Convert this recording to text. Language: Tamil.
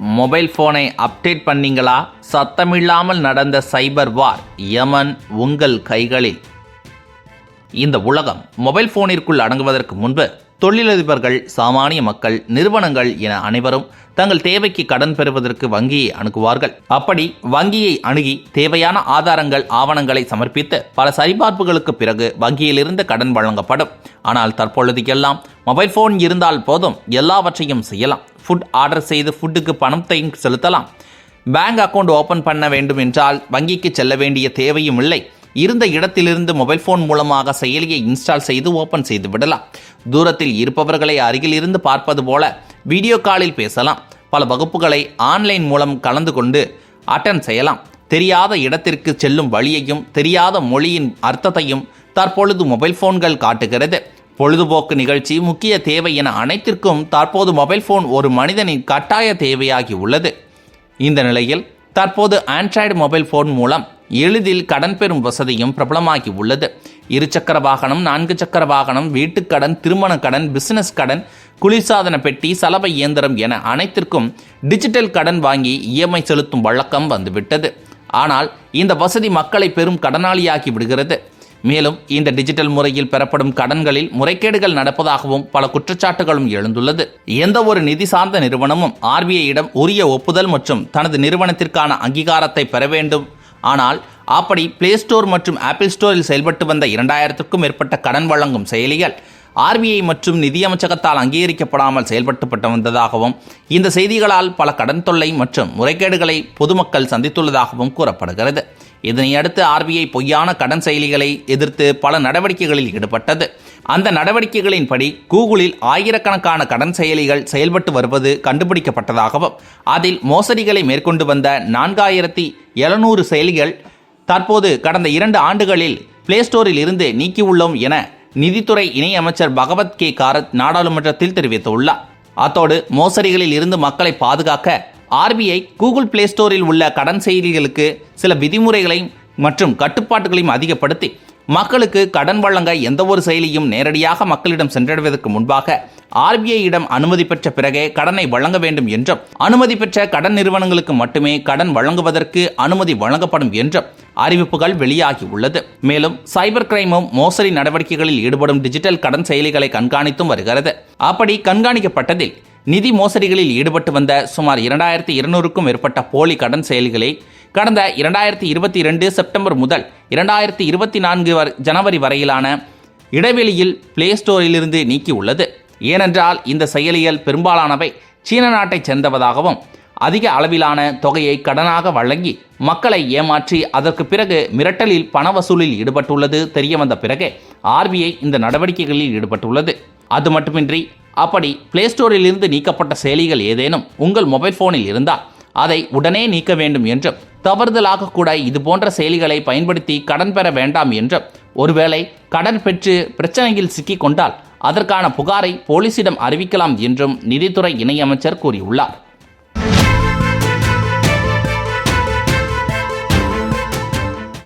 மொபைல் ஃபோனை அப்டேட் பண்ணீங்களா? சத்தமில்லாமல் நடந்த சைபர் வார் யமன் உங்கள் கைகளில். இந்த உலகம் மொபைல் ஃபோனிற்குள் அடங்குவதற்கு முன்பு தொழிலதிபர்கள் சாமானிய மக்கள் நிறுவனங்கள் என அனைவரும் தங்கள் தேவைக்கு கடன் பெறுவதற்கு வங்கியை அணுகுவார்கள். அப்படி வங்கியை அணுகி தேவையான ஆதாரங்கள் ஆவணங்களை சமர்ப்பித்து பல சரிபார்ப்புகளுக்கு பிறகு வங்கியிலிருந்து கடன் வழங்கப்படும். ஆனால் தற்பொழுது எல்லாம் மொபைல் ஃபோன் இருந்தால் போதும் எல்லாவற்றையும் செய்யலாம். ஃபுட் ஆர்டர் செய்து ஃபுட்டுக்கு பணத்தையும் செலுத்தலாம். பேங்க் அக்கவுண்ட் ஓபன் பண்ண வேண்டும் என்றால் வங்கிக்கு செல்ல வேண்டிய தேவையும் இல்லை. இருந்த இடத்திலிருந்து மொபைல் ஃபோன் மூலமாக செயலியை இன்ஸ்டால் செய்து ஓபன் செய்து விடலாம். தூரத்தில் இருப்பவர்களை அருகில் இருந்து பார்ப்பது போல வீடியோ காலில் பேசலாம். பல வகுப்புகளை ஆன்லைன் மூலம் கலந்து கொண்டு அட்டன் செய்யலாம். தெரியாத இடத்திற்கு செல்லும் வழியையும் தெரியாத மொழியின் அர்த்தத்தையும் தற்பொழுது மொபைல் ஃபோன்கள் காட்டுகிறது. பொழுதுபோக்கு நிகழ்ச்சி முக்கிய தேவை என அனைத்திற்கும் தற்போது மொபைல் ஃபோன் ஒரு மனிதனின் கட்டாய தேவையாகி உள்ளது. இந்த நிலையில் தற்போது ஆண்ட்ராய்டு மொபைல் ஃபோன் மூலம் எளிதில் கடன் பெறும் வசதியும் பிரபலமாகி உள்ளது. இருசக்கர வாகனம் நான்கு சக்கர வாகனம் வீட்டுக்கடன் திருமண கடன் பிசினஸ் கடன் குளிர்சாதன பெட்டி சலவை இயந்திரம் என அனைத்திற்கும் டிஜிட்டல் கடன் வாங்கி இஎம்ஐ செலுத்தும் வழக்கம் வந்துவிட்டது. ஆனால் இந்த வசதி மக்களை பெரும் கடனாளியாகி விடுகிறது. மேலும் இந்த டிஜிட்டல் முறையில் பெறப்படும் கடன்களில் முறைகேடுகள் நடப்பதாகவும் பல குற்றச்சாட்டுகளும் எழுந்துள்ளது. எந்த ஒரு நிதி சார்ந்த நிறுவனமும் ஆர்பிஐயிடம் உரிய ஒப்புதல் மற்றும் தனது நிறுவனத்திற்கான அங்கீகாரத்தை பெற வேண்டும் ஆனால் அப்படி பிளே ஸ்டோர் மற்றும் ஆப்பிள் ஸ்டோரில் செயல்பட்டு வந்த இரண்டாயிரத்துக்கும் மேற்பட்ட கடன் வழங்கும் செயலிகள் ஆர்பிஐ மற்றும் நிதியமைச்சகத்தால் அங்கீகரிக்கப்படாமல் செயல்பட்டுப்பட்டு வந்ததாகவும் இந்த செய்திகளால் பல கடன் தொல்லை மற்றும் முறைகேடுகளை பொதுமக்கள் சந்தித்துள்ளதாகவும் கூறப்படுகிறது. இதனையடுத்து ஆர்பிஐ பொய்யான கடன் செயலிகளை எதிர்த்து பல நடவடிக்கைகளில் ஈடுபட்டது. அந்த நடவடிக்கைகளின்படி கூகுளில் ஆயிரக்கணக்கான கடன் செயலிகள் செயல்பட்டு வருவது கண்டுபிடிக்கப்பட்டதாகவும் அதில் மோசடிகளை மேற்கொண்டு வந்த நான்காயிரத்தி எழுநூறு செயலிகள் தற்போது கடந்த இரண்டு ஆண்டுகளில் பிளே ஸ்டோரில் இருந்து நீக்கியுள்ளோம் என நிதித்துறை இணையமைச்சர் பகவத் கே. காரத் நாடாளுமன்றத்தில் தெரிவித்துள்ளார். அத்தோடு மோசடிகளில் இருந்து மக்களை பாதுகாக்க ஆர்பிஐ கூகுள் பிளே ஸ்டோரில் உள்ள கடன் செயலிகளுக்கு சில விதிமுறைகளையும் மற்றும் கட்டுப்பாட்டுகளையும் அதிகப்படுத்தி மக்களுக்கு கடன் வழங்க எந்த ஒரு செயலியும் நேரடியாக மக்களிடம் சென்றடைவதற்கு முன்பாக ஆர்பிஐயிடம் அனுமதி பெற்ற பிறகே கடனை வழங்க வேண்டும் என்றும் அனுமதி பெற்ற கடன் நிறுவனங்களுக்கு மட்டுமே கடன் வழங்குவதற்கு அனுமதி வழங்கப்படும் என்றும் அறிவிப்புகள் வெளியாகி உள்ளது. மேலும் சைபர் கிரைமும் மோசடி நடவடிக்கைகளில் ஈடுபடும் டிஜிட்டல் கடன் செயலிகளை கண்காணித்தும் வருகிறது. அப்படி கண்காணிக்கப்பட்டதில் நிதி மோசடிகளில் ஈடுபட்டு வந்த சுமார் இரண்டாயிரத்தி இருநூறுக்கும் மேற்பட்ட போலி கடன் செயலிகளை கடந்த இரண்டாயிரத்தி இருபத்தி ரெண்டு செப்டம்பர் முதல் இரண்டாயிரத்தி இருபத்தி நான்கு ஜனவரி வரையிலான இடைவெளியில் பிளே ஸ்டோரிலிருந்து நீக்கியுள்ளது. ஏனென்றால் இந்த செயலிகள் பெரும்பாலானவை சீன நாட்டைச் சேர்ந்தவதாகவும் அதிக அளவிலான தொகையை கடனாக வழங்கி மக்களை ஏமாற்றி அதற்கு பிறகு மிரட்டலில் பண வசூலில் ஈடுபட்டுள்ளது தெரியவந்த பிறகு ஆர்பிஐ இந்த நடவடிக்கைகளில் ஈடுபட்டுள்ளது. அது மட்டுமின்றி அப்படி பிளே ஸ்டோரிலிருந்து நீக்கப்பட்ட செயலிகள் ஏதேனும் உங்கள் மொபைல் ஃபோனில் இருந்தால் அதை உடனே நீக்க வேண்டும் என்றும் தவறுதலாக கூட இது போன்ற செயலிகளை பயன்படுத்தி கடன் பெற வேண்டாம் என்றும் ஒருவேளை கடன் பெற்று பிரச்சனையில் சிக்கிக் கொண்டால் அதற்கான புகாரை போலீசிடம் அறிவிக்கலாம் என்றும் நிதித்துறை இணையமைச்சர் கூறியுள்ளார்.